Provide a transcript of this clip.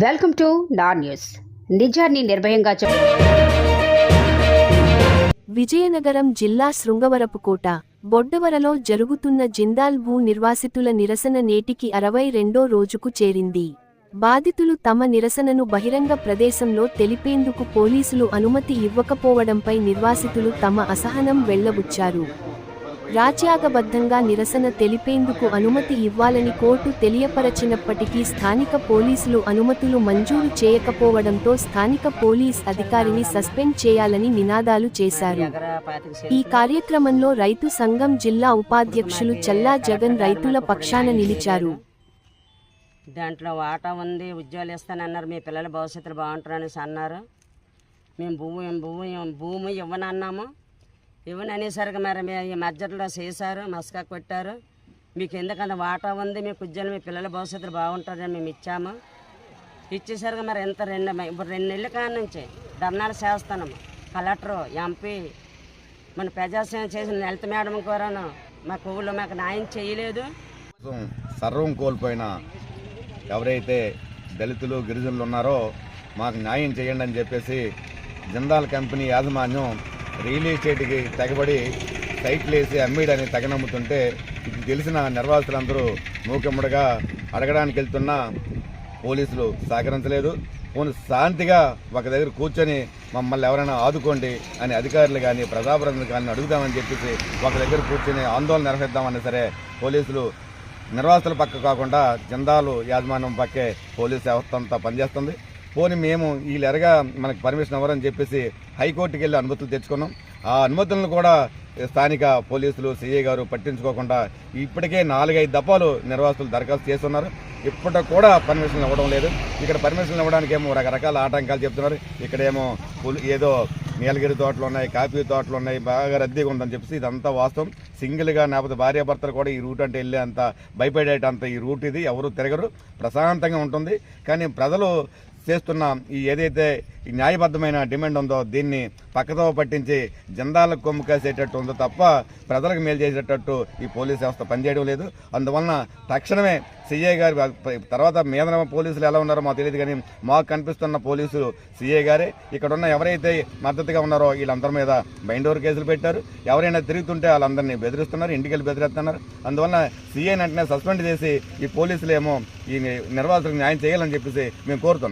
Welcome to నా news. నిజాన్ని నిర్భయంగా చెప్ప. విజయనగరం జిల్లా శృంగవరపుకోట బొడ్డవరలో జరుగుతున్న జిందాల్ భూ నిర్వాసితుల నిరసన నేటికి అరవై రెండో రోజుకు చేరింది. బాధితులు తమ నిరసనను బహిరంగ ప్రదేశంలో తెలిపేందుకు పోలీసులు అనుమతి ఇవ్వకపోవడంపై నిర్వాసితులు తమ అసహనం వెళ్ళబుచ్చారు. రాజ్యాంగబద్ధంగా నిరసన తెలిపేందుకు అనుమతి ఇవ్వాలని కోర్టు తెలియపరచినప్పటికీ స్థానిక పోలీసులు అనుమతులు మంజూరు చేయకపోవడంతో స్థానిక పోలీస్ అధికారిని సస్పెండ్ చేయాలని నినాదాలు చేశారు. ఈ కార్యక్రమంలో రైతు సంఘం జిల్లా ఉపాధ్యక్షులు చల్లా జగన్ రైతుల పక్షాన నిలిచారు. దాంట్లో వాటా ఉంది ఉద్యోగాలు ఇస్తానన్నారు మీ పిల్లల భవిష్యత్తులో బాగుంటారనేసి అన్నారు. మేము భూమి భూమి భూమి ఇవ్వనన్నాము. ఇవన్నీ అనేసరికి మరి మీ ఈ మధ్యలో చేశారు మస్కా కొట్టారు. మీకు ఎందుకంత వాటా ఉంది మీకు కుజ్జలు మీ పిల్లల భవిష్యత్తులో బాగుంటారని మేము ఇచ్చాము. ఇచ్చేసరికి మరి ఎంత రెండు ఇప్పుడు రెండు నెలల కాడ నుంచి ధర్నాలు చేస్తున్నాము కలెక్టరు ఎంపీ మన ప్రజాసేవ చేసిన హెల్త్ మేడం కూడాను మా కొవ్వులు మాకు న్యాయం చేయలేదు. సర్వం కోల్పోయిన ఎవరైతే దళితులు గిరిజనులు ఉన్నారో మాకు న్యాయం చేయండి అని చెప్పేసి జిందాల్ కంపెనీ యాజమాన్యం రియల్ ఎస్టేట్కి తెగబడి సైట్లు వేసి అమ్మేయడానికి తెగనమ్ముతుంటే ఇది తెలిసిన నిర్వాసితులందరూ మూకమ్మడిగా అడగడానికి వెళ్తున్నా పోలీసులు సహకరించలేదు. పోనీ శాంతిగా ఒక దగ్గర కూర్చొని మమ్మల్ని ఎవరైనా ఆదుకోండి అని అధికారులు కానీ ప్రజాప్రతినిధులు కానీ అడుగుదామని చెప్పేసి ఒక దగ్గర కూర్చొని ఆందోళన నిర్వహిద్దామన్నా సరే పోలీసులు నిర్వాసుల పక్క కాకుండా జందాలు యాజమాన్యం పక్కే పోలీసు వ్యవస్థ అంతా పనిచేస్తుంది. పోనీ మేము వీళ్ళు ఎరగా మనకు పర్మిషన్ అవ్వరని చెప్పేసి హైకోర్టుకి వెళ్ళి అనుమతులు తెచ్చుకున్నాం. ఆ అనుమతులను కూడా స్థానిక పోలీసులు సీఏ గారు పట్టించుకోకుండా ఇప్పటికే నాలుగైదు దఫాలు నిర్వాసితులు దరఖాస్తు చేస్తున్నారు. ఇప్పటికి కూడా పర్మిషన్ ఇవ్వడం లేదు. ఇక్కడ పర్మిషన్ ఇవ్వడానికి ఏమో రకరకాల ఆటంకాలు చెప్తున్నారు. ఇక్కడేమో ఏదో నీలగిరి తోటలు ఉన్నాయి కాఫీ తోటలు ఉన్నాయి బాగా రద్దీగా ఉందని చెప్పేసి ఇదంతా వాస్తవం. సింగిల్గా లేకపోతే భార్యాభర్తలు కూడా ఈ రూట్ అంటే వెళ్ళే అంత భయపడేటంత ఈ రూట్ ఇది. ఎవరు తిరగరు. ప్రశాంతంగా ఉంటుంది. కానీ ప్రజలు చేస్తున్న ఈ ఏదైతే ఈ న్యాయబద్ధమైన డిమాండ్ ఉందో దీన్ని పక్కతో పట్టించి జందాలకు కొమ్ము కాసేటట్టు ఉందో తప్ప ప్రజలకు మేలు చేసేటట్టు ఈ పోలీస్ వ్యవస్థ పనిచేయడం లేదు. అందువలన తక్షణమే సిఐ గారి తర్వాత మీద పోలీసులు ఎలా ఉన్నారో మాకు తెలియదు కానీ మాకు కనిపిస్తున్న పోలీసులు సిఐ గారే. ఇక్కడ ఉన్న ఎవరైతే మద్దతుగా ఉన్నారో వీళ్ళందరి మీద బైండోర్ కేసులు పెట్టారు. ఎవరైనా తిరుగుతుంటే వాళ్ళందరినీ బెదిరిస్తున్నారు ఇంటికి వెళ్ళి బెదిరిస్తున్నారు. అందువలన సిఐని వెంటనే సస్పెండ్ చేసి ఈ పోలీసులు ఏమో ఈ నిర్వాసులకు న్యాయం చేయాలని చెప్పేసి మేము కోరుతున్నాం.